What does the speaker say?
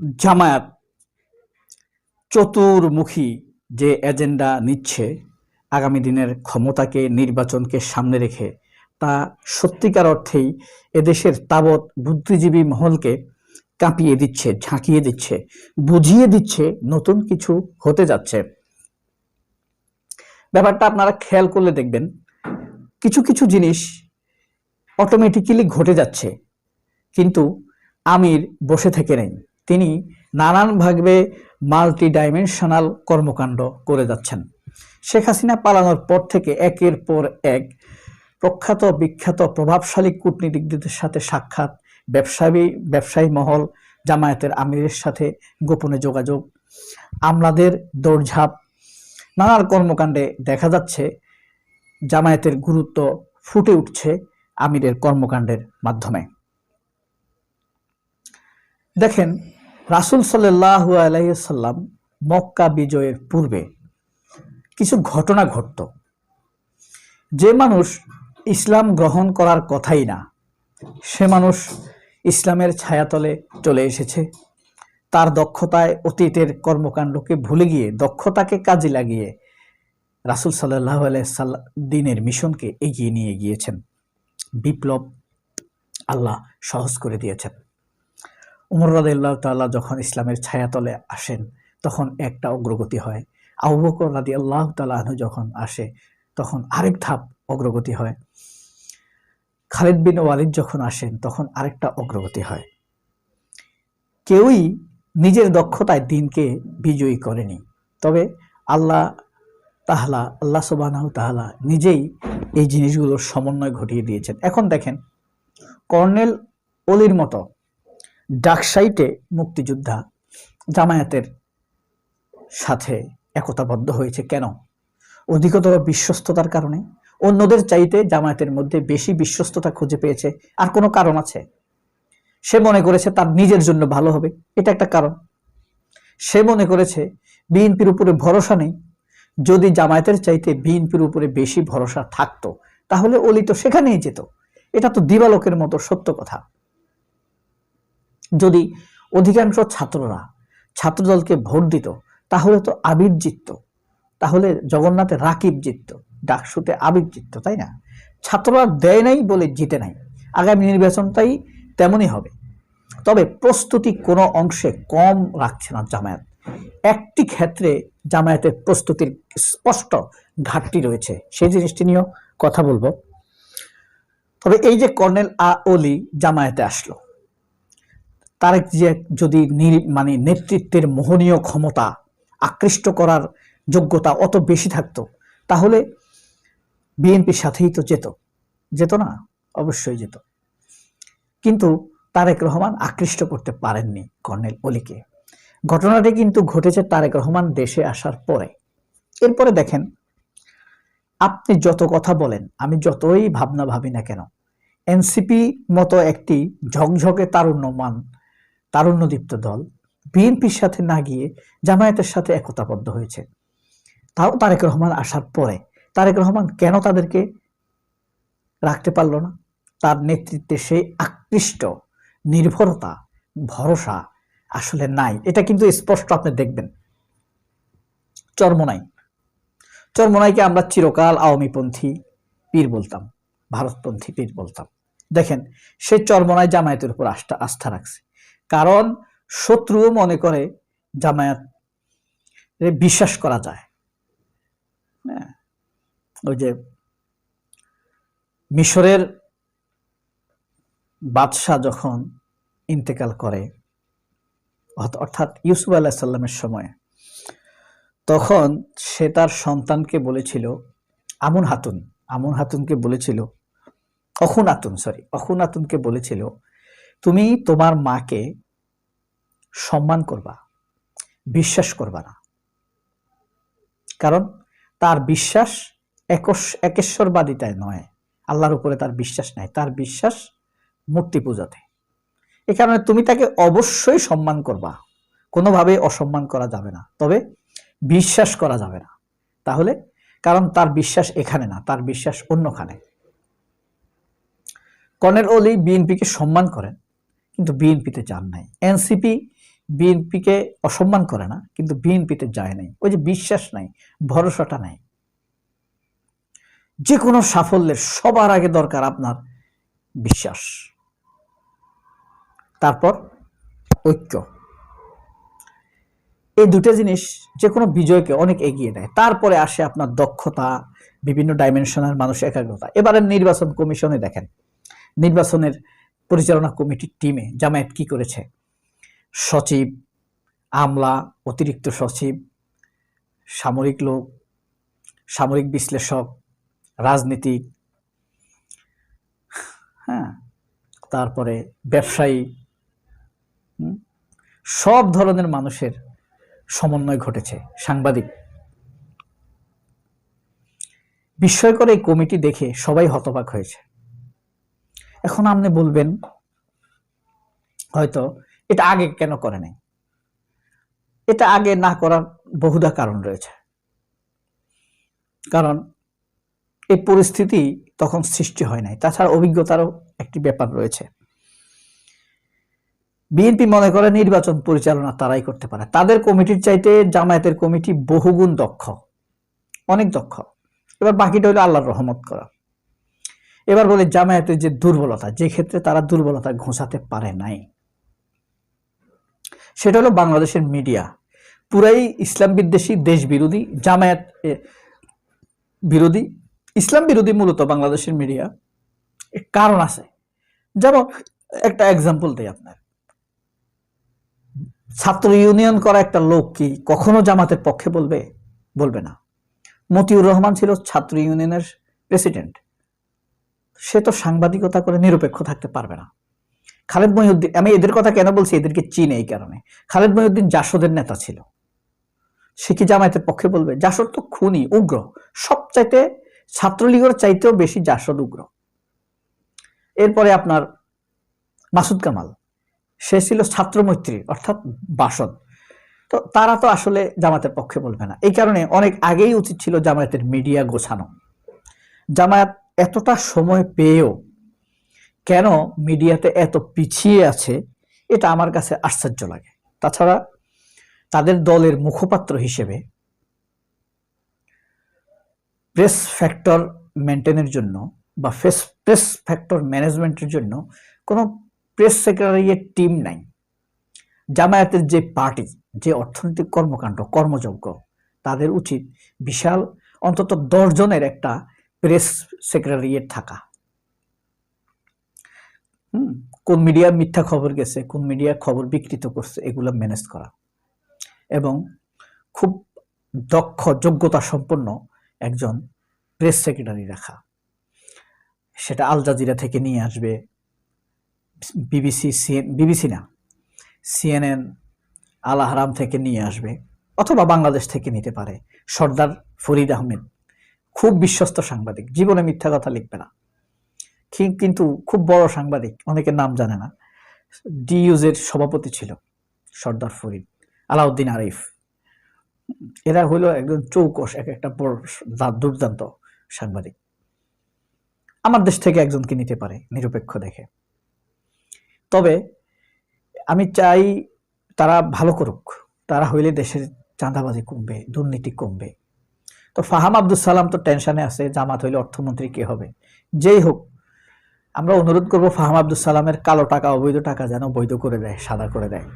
জামায়াত চতুর্মুখী যে এজেন্ডা নিচ্ছে আগামী দিনের ক্ষমতাকে, নির্বাচনকে সামনে রেখে, তা সত্যিকার অর্থেই এদেশের তাবৎ বুদ্ধিজীবী মহলকে কাঁপিয়ে দিচ্ছে, ঝাঁকিয়ে দিচ্ছে, বুঝিয়ে দিচ্ছে নতুন কিছু হতে যাচ্ছে। ব্যাপারটা আপনারা খেয়াল করলে দেখবেন, কিছু কিছু জিনিস অটোমেটিক্যালি ঘটে যাচ্ছে, কিন্তু আমির বসে থেকে নেই। তিনি নানানভাবে মাল্টি ডাইমেনশনাল কর্মকাণ্ড করে যাচ্ছেন। শেখ হাসিনা পালানোর পর থেকে একের পর এক প্রখ্যাত, বিখ্যাত, প্রভাবশালী কূটনীতিকদের সাথে সাক্ষাৎ, ব্যবসায়ী ব্যবসায়ী মহল, জামায়াতের আমিরের সাথে গোপনে যোগাযোগ, আমলাদের দৌড়ঝাঁপ নানান কর্মকাণ্ডে দেখা যাচ্ছে জামায়াতের গুরুত্ব ফুটে উঠছে আমিরের কর্মকাণ্ডের মাধ্যমে। দেখেন রাসুল সাল্লাহ আলাইসাল্লাম মক্কা বিজয়ের পূর্বে কিছু ঘটনা ঘটত। যে মানুষ ইসলাম গ্রহণ করার কথাই না, সে মানুষ ইসলামের ছায়াতলে চলে এসেছে। তার দক্ষতায় অতীতের কর্মকাণ্ডকে ভুলে গিয়ে, দক্ষতাকে কাজে লাগিয়ে রাসুল সাল্লাহ আলাইসাল্লাম দিনের মিশনকে এগিয়ে নিয়ে গিয়েছেন। বিপ্লব আল্লাহ সহজ করে দিয়েছেন। উমর রাদিল্লাহ তাল্লাহ যখন ইসলামের ছায়াতলে আসেন, তখন একটা অগ্রগতি হয়। আবু বকর রাদি আল্লাহ তাল্লাহ যখন আসে, তখন আরেক ধাপ অগ্রগতি হয়। খালিদ বিন ওয়ালিদ যখন আসেন, তখন আরেকটা অগ্রগতি হয়। কেউই নিজের দক্ষতায় দিনকে বিজয়ী করেনি। তবে আল্লাহ তাহলা আল্লাহ সুবাহ তাহলা নিজেই এই জিনিসগুলোর সমন্বয় ঘটিয়ে দিয়েছেন। এখন দেখেন, কর্নেল অলির মতো ডাকসাইটে মুক্তিযোদ্ধা জামায়াতের সাথে একতাবদ্ধ হয়েছে কেন? অধিকতর বিশ্বস্ততার কারণে? অন্যদের চাইতে জামায়াতের মধ্যে বেশি বিশ্বস্ততা খুঁজে পেয়েছে আর কোনো কারণ আছে? সে মনে করেছে তার নিজের জন্য ভালো হবে, এটা একটা কারণ। সে মনে করেছে বিএনপির উপরে ভরসা নেই। যদি জামায়াতের চাইতে বিএনপির উপরে বেশি ভরসা থাকতো, তাহলে অলি তো সেখানেই যেত। এটা তো দিবালোকের মতো সত্য কথা। যদি অধিকাংশ ছাত্ররা ছাত্রদলকে ভোট দিত, তাহলে তো আবির জিতত। তাহলে জগন্নাথে রাকিব জিতত, ডাকসুতে আবির জিতত, তাই না? ছাত্ররা দেয় নাই বলে জিতে নাই। আগামী নির্বাচনটাই তেমনই হবে। তবে প্রস্তুতি কোনো অংশে কম রাখছে না জামায়াত। একটি ক্ষেত্রে জামায়াতের প্রস্তুতির স্পষ্ট ঘাটতি রয়েছে, সেই জিনিসটি নিয়েও কথা বলব। তবে এই যে কর্নেল আ অলি জামায়াতে আসলো তারেক যে যদি মানে নেতৃত্বের মোহনীয় ক্ষমতা আকৃষ্ট করার যোগ্যতা অত বেশি থাকতো, তাহলে বিএনপির সাথেই তো যেত। যেত না? অবশ্যই যেত। কিন্তু তারেক রহমান আকৃষ্ট করতে পারেননি কর্নেল অলিকে। ঘটনাটি কিন্তু ঘটেছে তারেক রহমান দেশে আসার পরে। এরপরে দেখেন, আপনি যত কথা বলেন, আমি যতই ভাবনা ভাবি না কেন এনসিপি মতো একটি ঝকঝকে তারুণ্যমান তারুণ্যদীপ্ত দল বিএনপির সাথে না গিয়ে জামায়াতের সাথে একতাবদ্ধ হয়েছে। তাও তারেক রহমান আসার পরে তারেক রহমান কেন তাদেরকে রাখতে পারল না? তার নেতৃত্বে সেই আকৃষ্ট নির্ভরতা, ভরসা আসলে নাই। এটা কিন্তু স্পষ্ট আপনি দেখবেন। চর্মনাই। চর্মনাইকে আমরা চিরকাল আওয়ামীপন্থী পীর বলতাম, ভারতপন্থী পীর বলতাম। দেখেন সে চর্মনায় জামায়াতের উপর আস্থা আস্থা রাখছে। কারণ শত্রুও মনে করে জামায়াত বিশ্বাস করা যায়। হ্যাঁ? ওই যে মিশরের বাদশাহ যখন ইন্তেকাল করে অর্থাৎ ইউসুফ আল্লাহ সাল্লামের সময়, তখন সে তার সন্তানকে বলেছিল, আমুন হাতুন, আমুন হাতুনকে বলেছিল অখুন আতুন সরি অখুন আতুনকে বলেছিল তুমি তোমার মাকে সম্মান করবা, বিশ্বাস করবা না। কারণ তার বিশ্বাস একশ একেশ্বরবাদিতায় নয়, আল্লাহর উপরে তার বিশ্বাস নাই, তার বিশ্বাস মূর্তি পূজাতে। এ কারণে তুমি তাকে অবশ্যই সম্মান করবা, কোনোভাবে অসম্মান করা যাবে না, তবে বিশ্বাস করা যাবে না। তাহলে কারণ তার বিশ্বাস এখানে না, তার বিশ্বাস অন্যখানে। কর্নেল অলি বিএনপিকে সম্মান করেন কিন্তু বিএনপিতে যান নাই। এনসিপি বিএনপিকে অসম্মান করে না, কিন্তু বিএনপিতে যায় নাই। ওই যে বিশ্বাস নাই, ভরসাটা নাই। যে কোনো সাফল্যের সবার আগে দরকার আপনার বিশ্বাস। তারপর ঐক্য। এই দুটো জিনিস যে কোনো বিজয়কে অনেক এগিয়ে দেয়। তারপরে আসে আপনার দক্ষতা, বিভিন্ন ডাইমেনশনের মানুষ একাগ্রতা। এবারের নির্বাচন কমিশনে দেখেন, নির্বাচনের পরিচালনা কমিটির টিমে জামায়াত কি করেছে? সচিব, আমলা, অতিরিক্ত সচিব, সামরিক লোক, সামরিক বিশ্লেষক, রাজনীতিক হ্যাঁ তারপরে ব্যবসায়ী সব ধরনের মানুষের সমন্বয় ঘটেছে, সাংবাদিক। বিস্ময়কর এই কমিটি দেখে সবাই হতবাক হয়েছে। এখন আপনি বলবেন, হয়তো এটা আগে কেন করে নাই? এটা আগে না করার বহুদা কারণ রয়েছে। কারণ এই পরিস্থিতি তখন সৃষ্টি হয় নাই। তাছাড়া অভিজ্ঞতারও একটি ব্যাপার রয়েছে। বিএনপি মনে করে নির্বাচন পরিচালনা তারাই করতে পারে। তাদের কমিটির চাইতে জামায়াতের কমিটি বহুগুণ দক্ষ, অনেক দক্ষ। এবার বাকিটা হলো আল্লাহর রহমত করা। এবার বলে জামায়াতের যে দুর্বলতা, যে ক্ষেত্রে তারা দুর্বলতা ঘোষাতে পারে নাই। সেটা হলো বাংলাদেশের মিডিয়া। পুরাই ইসলাম বিদ্বেষী দেশ বিরোধী, জামায়াত বিরোধী। ইসলাম বিরোধী মূলত বাংলাদেশের মিডিয়া। কারণ আছে। যেমন একটা এক্সাম্পল দিই আপনার। ছাত্র ইউনিয়ন করা একটা লোক কি কখনো জামাতের পক্ষে বলবে? বলবে না। মতিউর রহমান ছিল ছাত্র ইউনিয়নের প্রেসিডেন্ট সে তো সাংবাদিকতা করে নিরপেক্ষ থাকতে পারবে না। খালেদ মহিউদ্দিন আমি এদের কথা কেন বলছি? এদেরকে চিনে এই কারণে। খালেদ মহিউদ্দিন জাসদের নেতা ছিল। সে কি জামায়াতের পক্ষে বলবে? জাসদ তো খুনি, উগ্র। সবচাইতে ছাত্রলীগের চাইতেও বেশি জাসদ উগ্র। এরপরে আপনার মাসুদ কামাল। সে ছিল ছাত্রমৈত্রী, অর্থাৎ বাসদ। তো তারা তো আসলে জামাতের পক্ষে বলবে না। এই কারণে অনেক আগেই উচিত ছিল জামায়াতের মিডিয়া গোছানো। জামায়াত এতটা সময় পেয়েও কেন মিডিয়াতে এত পিছিয়ে আছে, এটা আমার কাছে আশ্চর্য লাগে। তাছাড়া তাদের দলের মুখপাত্র হিসেবে প্রেস ফ্যাক্টর মেনটেনের জন্য বা ফেস প্রেস ফ্যাক্টর ম্যানেজমেন্টের জন্য কোনো প্রেস সেক্রেটারিয়ের টিম নাই। জামায়াতের যে পার্টি যে অর্থনৈতিক কর্মকাণ্ড কর্মযোগ্য তাদের উচিত বিশাল, অন্তত দশ জনের একটা প্রেস সেক্রেটারিয়েট থাকা। হুম, কোন মিডিয়া মিথ্যা খবর গেছে, কোন মিডিয়া খবর বিকৃত করছে, এগুলো ম্যানেজ করা। এবং খুব দক্ষ, যোগ্যতা সম্পন্ন একজন প্রেস সেক্রেটারি রাখা। সেটা আল জাজিরা থেকে নিয়ে আসবে। বিবিসি, সিএন, বিবিসি না, সিএনএন, আল আহরাম থেকে নিয়ে আসবে। অথবা বাংলাদেশ থেকে নিতে পারে। সর্দার ফরিদ আহমেদ খুব বিশ্বস্ত সাংবাদিক। জীবনে মিথ্যা কথা লিখবে না। কিন্তু খুব বড় সাংবাদিক, অনেকের নাম জানে না। ডিইউজের সভাপতি ছিল সর্দার ফরিদ আলাউদ্দিন আরিফ। এরা হলো একজন চৌকস এক একটা বড় দুর্দান্ত সাংবাদিক। আমার দেশ থেকে একজনকে নিতে পারে, নিরপেক্ষ দেখে। তবে আমি চাই তারা ভালো করুক। তারা হইলে দেশের চাঁদাবাজি কমবে, দুর্নীতি কমবে। তো ফাহাম আব্দুল সালাম তো টেনশনে আছে, জামাত হইলে অর্থমন্ত্রী কে হবে? যেই হোক, আমরা অনুরোধ করব ফাহাম আব্দুল সালামের কালো টাকা, অবৈধ টাকা যেন বৈধ করে দেয়, সাদা করে দেয়।